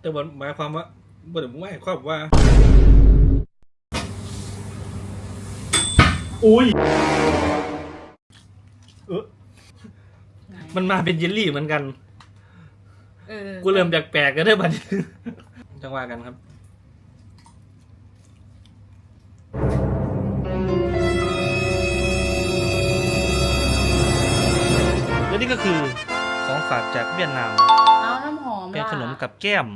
แต่ว่าหมายความว่าบ่ได้หมายความว่า อุ้ยเออมันมาเป็นเยลลี่เหมือนกัน เออกูเริ่มแปลกๆกันได้บัดนี้จังว่ากันครับ และนี่ก็คือของฝากจากเวียดนามเอาน้ำหอ มเป็นล่ะขนมกับแก้ม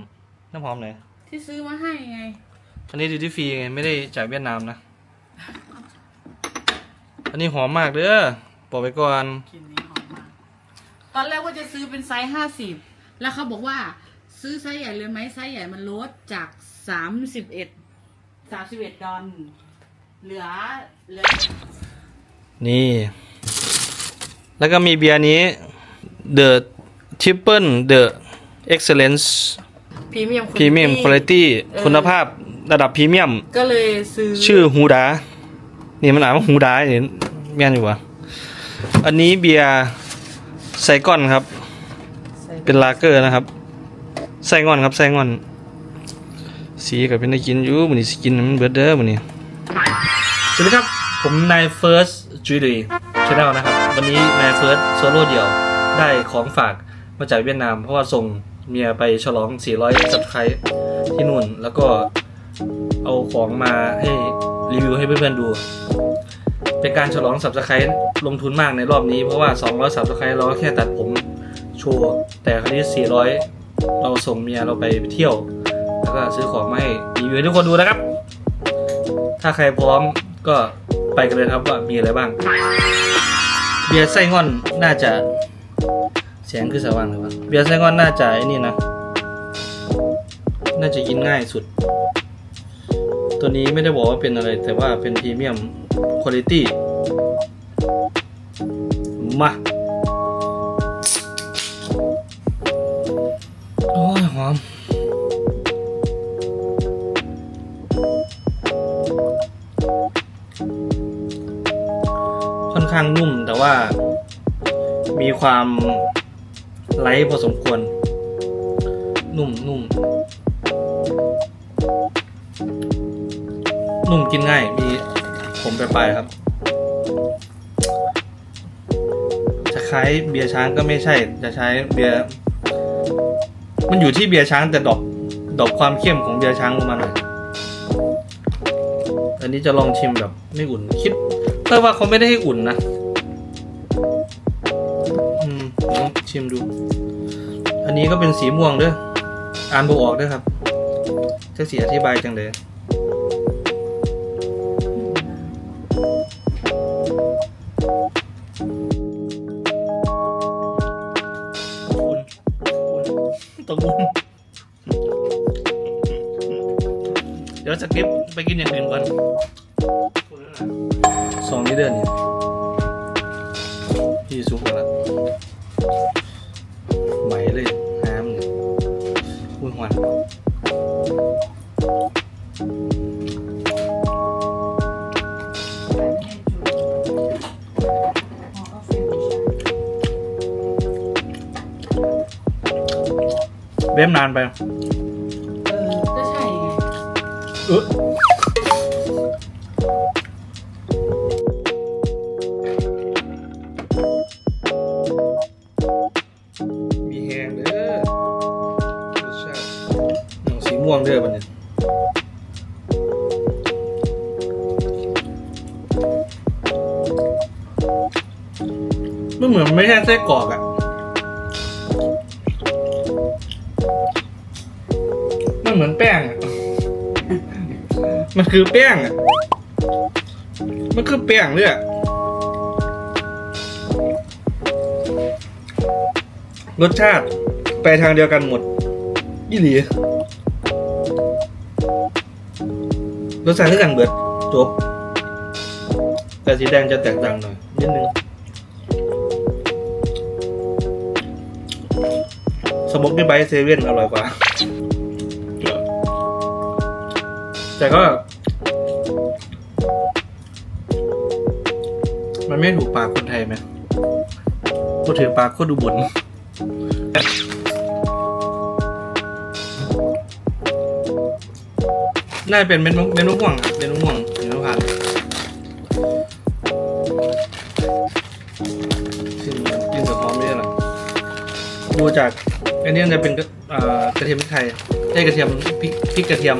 น้ำหอมไหนที่ซื้อมาให้ไง อันนี้ดิวตี้ฟรีไงไม่ได้จากเวียดนามนะ อันนี้หอมมากเด้อบอกไปก่อนกลิ่นนี้หอมมาก ตอนแรกว่าจะซื้อเป็นไซส์ห้าสิบ แล้วเขาบอกว่า ซื้อไซส์ใหญ่เลยไหมไซส์ใหญ่มันลดจากสามสิบเอ็ดสามสิบเอ็ดดอลเหลือเหลือนี่ แล้วก็มีเบียร์นี้ The Triple The Excellence พรีเมียม Premium Quality คุณภาพระดับพรีเมียม ก็เลยซื้อชื่อฮูดา นี่มันอ่านว่าฮูดาเนี่ยแม่นอยู่วะอันนี้เบียร์ไซกอนครับเป็นลาเกอร์นะครับ ไส้งอนครับไส้งอน สีกับเป็นได้กินอยู่มันนี้สกินมันเบิดเด้อมันนี้สวัสดีครับ ผมนายเฟิร์สจูดีชาแนลนะครับ วันนี้นายเฟิร์สโซโล่เดี่ยวได้ของฝากมาจากเวียดนาม เพราะว่าส่ง เมียไปฉลอง 400 สับไครที่นู่น แล้วก็เอาของมาให้รีวิวให้เพื่อนๆดู เป็นการฉลองสับสไครลงทุนมากในรอบนี้เพราะว่า 200 สับสไครเราก็แค่ตัดผมโชว์ แต่ครั้นี้400 เราส่งเมียเราไปเที่ยว แล้วก็ซื้อของมาให้รีวิวให้ทุกคนดูนะครับ ถ้าใครพร้อมก็ไปกันเลยครับว่ามีอะไรบ้าง เบียร์ไส้งอนน่าจะ เสียงคือสว่างเลยวะเบียร์ไส้งอนน่าจะไอ้นี่นะ น่าจะกินง่ายสุด ตัวนี้ไม่ได้บอกว่าเป็นอะไร แต่ว่าเป็นพรีเมียมคุณภาพมาโอ้ยหอมค่อนข้างนุ่มแต่ว่ามีความ ไลท์พอสมควร นุ่มนุ่มนุ่มกินง่าย มีผมไปลายๆครับ จะคล้เบียร์ช้างก็ไม่ใช่ จะใช้เบียร์ มันอยู่ที่เบียร์ช้างแต่ดอกดอกความเข้มของเบียร์ช้างลงมาหน่อย อันนี้จะลองชิมแบบไม่อุ่น คิดเพื่ว่าเขาไม่ได้ให้อุ่นนะ ชิมดู อันนี้ก็เป็นสีม่วงเด้ออ่านบออกเด้วยครับจะสีอธิบายจังเลยอุ่นอุ่นต้องอุ่นเดี๋ยวสกิปไปกินอย่างอื่นก่อนสองนี่เดือนนี่พี่ อุ้ยหวานเว้มนานไป เออ ก็ใช่ไง เออ วงเด้อบันนี้มันเหมือนไม่ใช่ไส้กรอกอะมันเหมือนแป้งอะมันคือแป้งอะมันคือแป้งเลยอะรสชาติไปทางเดียวกันหมดยี่หลี รสชาติคือกันเบิดจบแต่สีแดงจะแตกต่างหน่อยนิดนึงสมกที่ไบเซเว่นอร่อยกว่า แต่ก็ มันไม่ถูกปากคนไทยไหมก็ถือปากก็ดูบน น่าจะเป็นเมนูเมนูม่วงครับเมนูม่วงเมนูผ่านซึ่งกินกับหอมไม่ได้หรอกดูจากอันนี้จะเป็นกระเอ่อกระเทียมพริกไทยไอ้กระเทียมพริกพริกกระเทียม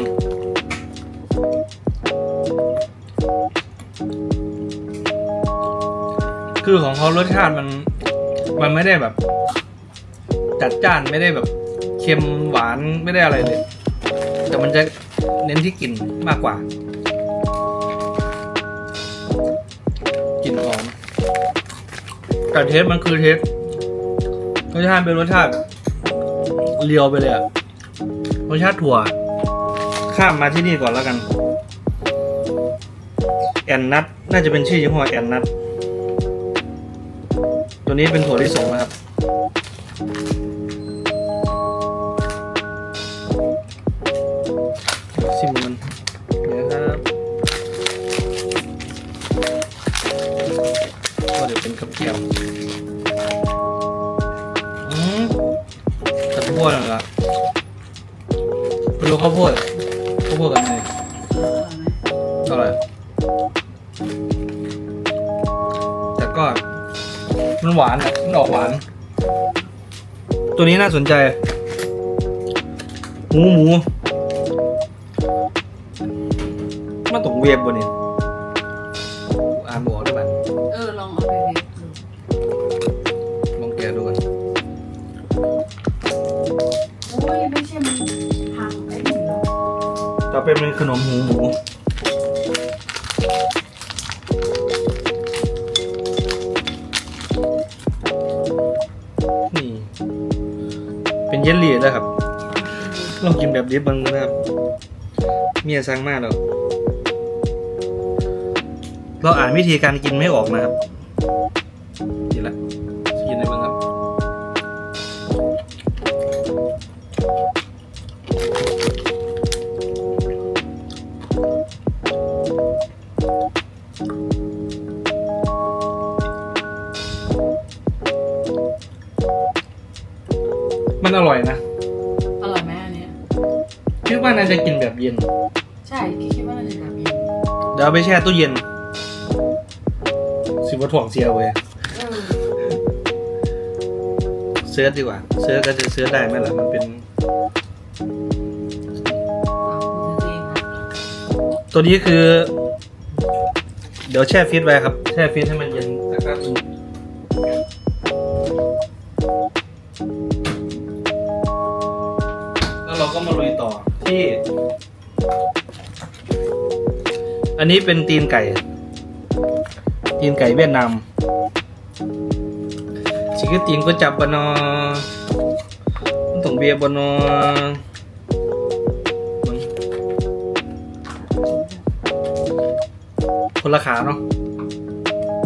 คือของเขารสชาติมัน มันไม่ได้แบบ จัดจ้านไม่ได้แบบเค็มหวานไม่ได้อะไรเลย แต่มันจะ น้นที่กลิ่นมากกว่ากลิ่นหอมแต่เทสมันคือเทสรสชาติเป็นรสชาติเรียวไปเลยอะรสชาติถั่ว ข้ามมาที่นี่ก่อนแล้วกัน แอนนัทน่าจะเป็นชื่อยี่ห้อแอนนัทตัวนี้เป็นถั่วที่สงนะครับ ข้าวโพดเหรอไปดูข้าวโพดข้าวโพดกันเลยเท่าไหร่แต่ก็มันหวานอะมันออกหวาน ตัวนี้น่าสนใจหมูหมูมาตรงเวียบบนนี่อ่าน เป็นเป็นขนมหูหมูนี่ เป็นเยลลี่เลยครับลองกินแบบดิบบ้างนะครับเมียสั่งมากแล้วเราอ่านวิธีการกินไม่ออกนะครับ มันอร่อยนะ อร่อยไหมอันเนี้ยคิดว่าน่าจะกินแบบเย็น ใช่คิดว่าน่าจะแบบนี้เดี๋ยวเอาไปแช่ตู้เย็น สิบวัตถ่วงเสียเว้ยเออเสื้อดีกว่าเสื้อก็จะเสื้อได้ไหมล่ะ มันเป็น เอาคุณจริงๆค่ะตัวนี้คือ เดี๋ยวแช่ฟรีซไว้ครับ แช่ฟรีซให้มันเย็น ที่ อันนี้เป็นตีนไก่ ตีนไก่เวียดนามชิคกี้ตีนก็จับบานอมันต้องเบียร์บานอมึงคนละขาเนาะ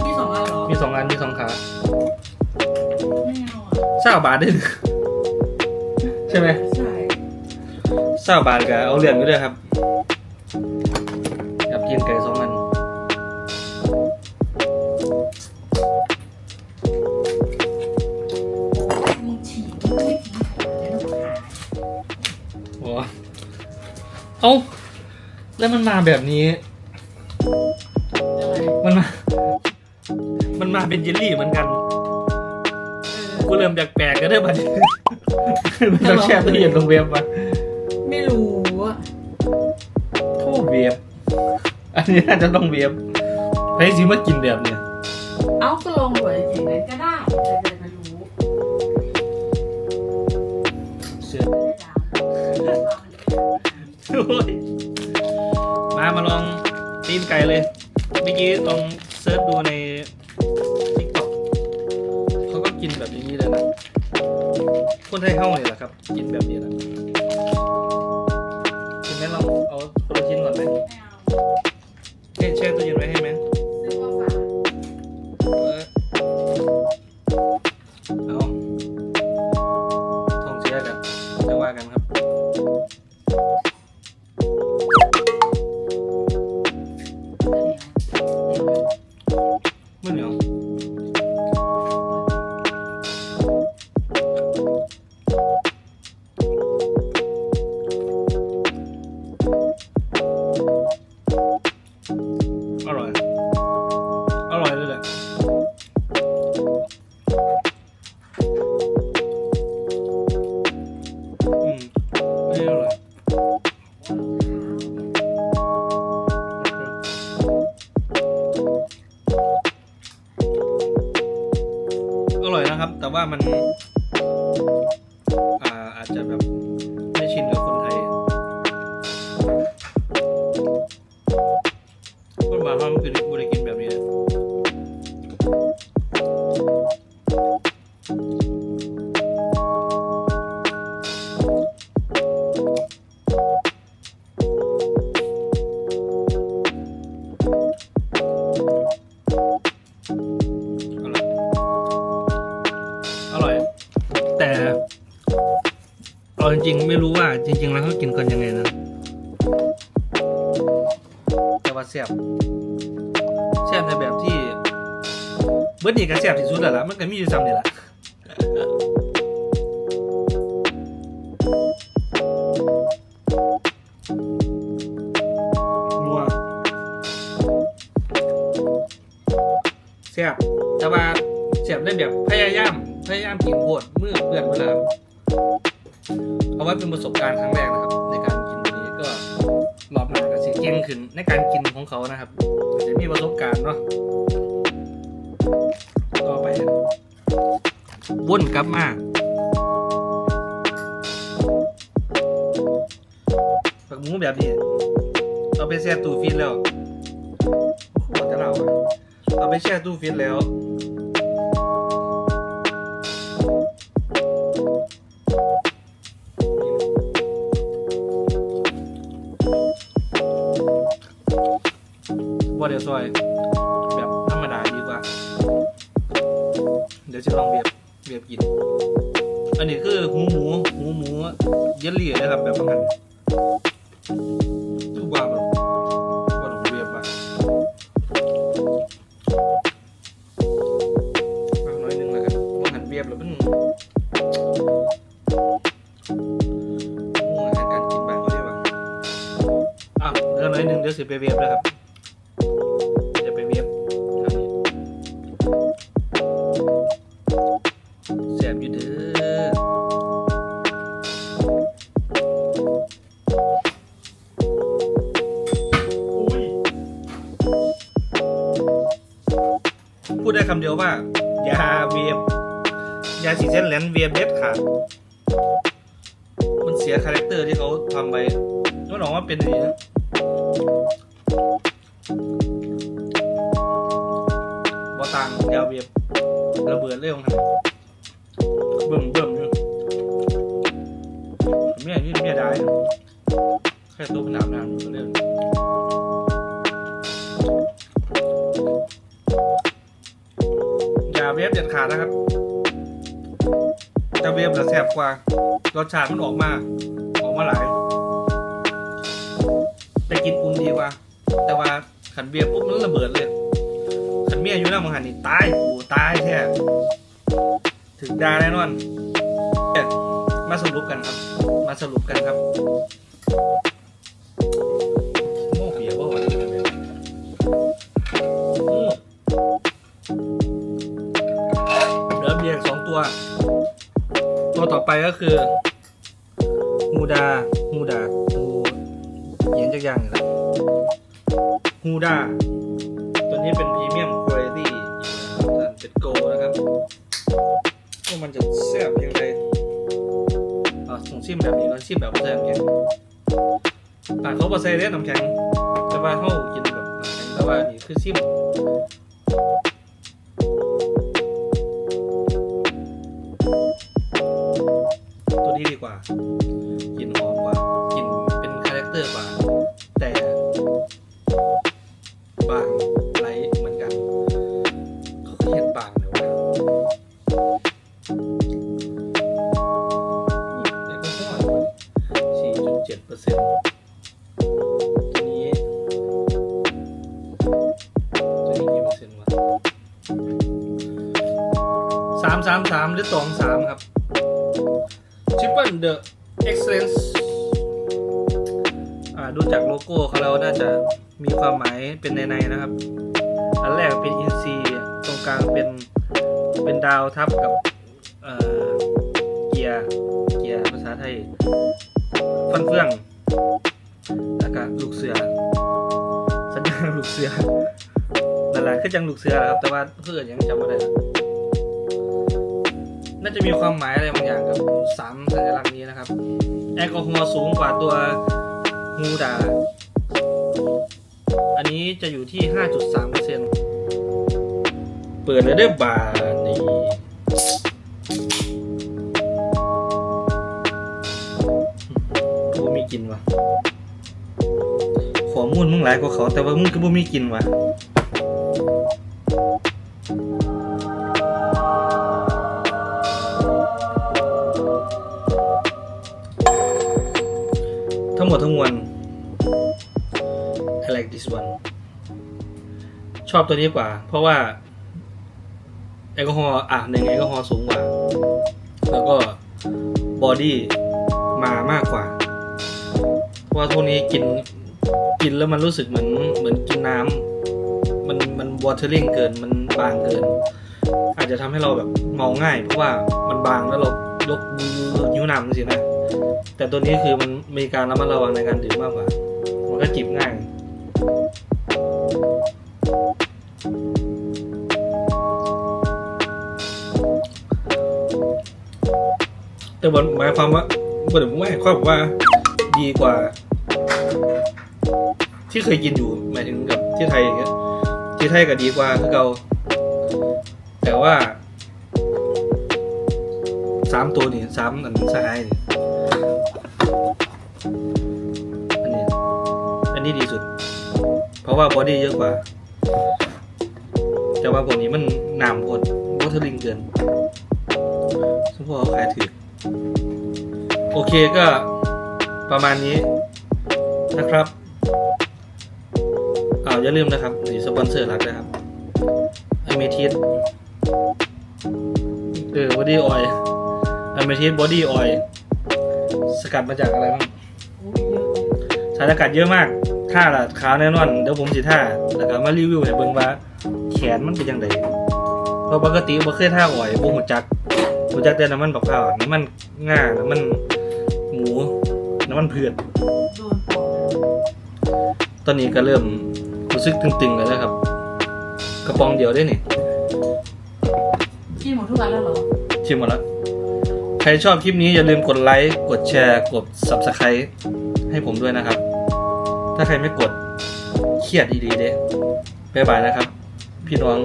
มีสองอันเหรอ มีสองอัน มีสองขาไม่เอาอะเศร้าบาทได้ใช่ไหมใช่ เศร้าบาทกับเอาเหรียญก็ด้วยครับกับตีนไก่สองอันมึงฉีกมึงไม่ทิ้งของเลยนะขาโอ้เอ้าแล้วมันมาแบบนี้ มันมา มันมาเป็นเยลลี่เหมือนกัน กูเริ่มแปลกๆก็ได้บัดนี้มันต้องแช่ตู้เย็นลงเว็บมา ว็บอันนี้น่าจะต้องเว็บใครสิมากินแบบเนี้ยเอาก็ลองหัวอย่างนั้นก็ได้แต่จะไม่รู้เสือไม่ได้ด่าโอ้ยมามาลองตีนไก่เลยเมื่อกี้ลองเซิร์ชดูใน TikTok เขาก็กินแบบนี้เลยนะคนไทยเฮ้าเนี่ยแหละครับ กินแบบนี้แหละ ริง ๆ ไม่รู้ว่าจริง ๆ แล้วเขากินกันยังไงนะแต่ว่าแซ่บแซ่บในแบบที่เบิร์ดนี่ก็แซ่บที่สุดแล้วล่ะมันก็มีอยู่ซ้ำนี่แหละนัวแซ่บแต่ว่าแซ่บในแบบพยายามพยายามกินโพดมือเปื้อนเวลา เอาไว้เป็นประสบการณ์ครั้งแรกนะครับ ในการกินตัวนี้ก็รอบหน้าก็สิเก่งขึ้นในการกินของเขานะครับจะมีประสบการณ์เนาะต่อไปวนกลับมาผักหมูแบบนี้เอาไปแช่ตู้ฟิตแล้วโอ้โหจะเล่าเอาไปแช่ตู้ฟิตแล้ว ว่าเดี๋ยวซอย แบบธรรมดาดีกว่า เดี๋ยวจะลองเบียบเบียบกิน อันนี้คือหูหมูหูหมูเยลลี่นะครับแบบบางอันทุกว่าแบบว่าเบียบอะมากน้อยนึงแล้วกันบางอันเบียบแล้วมันโอ้ยอาหารการกินบ้างเขาเรียกว่าอะเดี๋ยวน้อยนึงเดี๋ยวสิไปเบียบแล้วครับ พูดได้คำเดียวว่า ยาเวียบยาสีเส้นแหลนเวียบเด็ดขาดมันเสียคาแรคเตอร์ที่เขาทำไปต้องบอกว่าเป็นอย่างนี้นะบอตังยาวเบียบระเบิดเรื่องทางเบิ่มเบิ่มอยู่เมียนี่เมียได้แค่ตัวเป็นน้นก็เรื่อง เด็ดขาดนะครับจะเวฟจะแสบกว่ารสชาติมันออกมาออกมาหลายแต่กินอุ่นดีกว่า แต่ว่าขันเบียร์ปุ๊บมันระเบิดเลยขันเมียอยู่หน้ามังหันนี่ตายกูตายแท้ถึงดาแน่นอนเย่มาสรุปกันครับ มาสรุปกันครับ ตัวตัวต่อไปก็คือฮูดาฮูดาฮูเย็นจักย่างนี่แหละฮูดาตัวนี้เป็นพรีเมียมคุณภาพเป็นโกนะครับว่ามันจะแซ่บยังไงอ่าส่งชิมแบบนี้ก่อนชิมแบบบ่ใส่น้ำแข็งอ่าเขาบอใส่เล่นน้ำแข็งแต่ว่าเขากินแบบน้ำแข็งแต่ว่านี่คือชิม กว่นหอมกว่ากลิ่นเป็นคาแรคเตอร์กว่า แต่บางไรเหมือนกันเขาก็เห็นบางเลยวะนี่ในข้าวโพดสี่จุดเจ็ดเปอร์เซ็นต์ตัวนี้ตัวนี้กี่เปอร์เซ็นต์วะสามสามสามหรือสองสามครับ Triple The Excellence ดูจากโลโก้เขาแล้วน่าจะมีความหมายเป็นในๆนะครับ อันแรกเป็นอินซีตรงกลางเป็นเป็นดาวทับกับเเกียร์เกียร์ภาษาไทย ฟันเฟืองแล้วก็ลูกเสือ สัญญาณลูกเสือนั่นแหละคือจังลูกเสือครับ แต่ว่าเพื่อนยังจำไม่ได้ น่าจะมีความหมายอะไรบางอย่างกับสามสัญลักษณ์นี้นะครับ แอลกอฮอล์สูงกว่าตัวงูดาอันนี้จะอยู่ที่ 5.3เปอร์เซ็นเปิดเลยได้บาทนี่กูมีกินวะข้อมูลมึงหลายกว่าเขา แต่ว่ามึงก็บ่มีกินวะ งหมดทั้งมวล I like this one ชอบตัวนี้กว่า เพราะว่าแอลกอฮอล์อะหนึ่งแอลกอฮอล์สูงกว่า แล้วก็บอดี้มามากกว่า เพราะว่าพวกนี้กินกินแล้วมันรู้สึกเหมือนเหมือนกินน้ำมันมันวอเทอร์ลิงเกินมันบางเกิน อาจจะทำให้เราแบบเมาง่าย เพราะว่ามันบางแล้วเรายกมือนิ้วนำสินะ แต่ตัวนี้คือมันมีการระมัดระวังในการดื่มมากกว่า มันก็จิบง่าย แต่บนหมายความว่าบนหมายความว่าดีกว่า ที่เคยกินอยู่หมายถึงกับที่ไทยอย่างเงี้ยที่ไทยก็ดีกว่าคือเราแต่ว่าสามตัวนี่สามอันสหายนี่ อันนี้อันนี้ดีสุด เพราะว่าบอดี้เยอะกว่า แต่ว่าพวกนี้มันหนามกดวอเทอร์ลิงเกินสมพวกเขาขายถือโอเคก็ประมาณนี้นะครับอ้าอย่าลืมนะครับนี่สปอนเซอร์หลักนะครับไอเมทิสเออบอดี้ออยไอเมทิสบอดี้ออยสกัดมาจากอะไรบ้าง สารสกัดเยอะมากท่าละขาวแน่นอนเดี๋ยวผมสิท่าแล้วก็มารีวิวให้เบิ่งว่าแขนมันเป็นยังไงเพราะปกติบ่เคยท่าอ่อยบ่หูจักหูจักแต่น้ำมันบักพร้าวน้ำมันง่าน้ำมันหมูน้ำมันเผือกโดนปอกตอนนี้ก็เริ่มรู้สึกตึงๆแล้วนะครับ กระป๋องเดียวได้นี่กินหมดทุกวันแล้วเหรอชิมหมดแล้วใครชอบคลิปนี้อย่าลืมกดไลค์กดแชร์กด Subscribe ให้ผมด้วยนะครับ ถ้าใครไม่กดเครียดดีๆเด้บ๊ายบายนะครับ พี่น้อง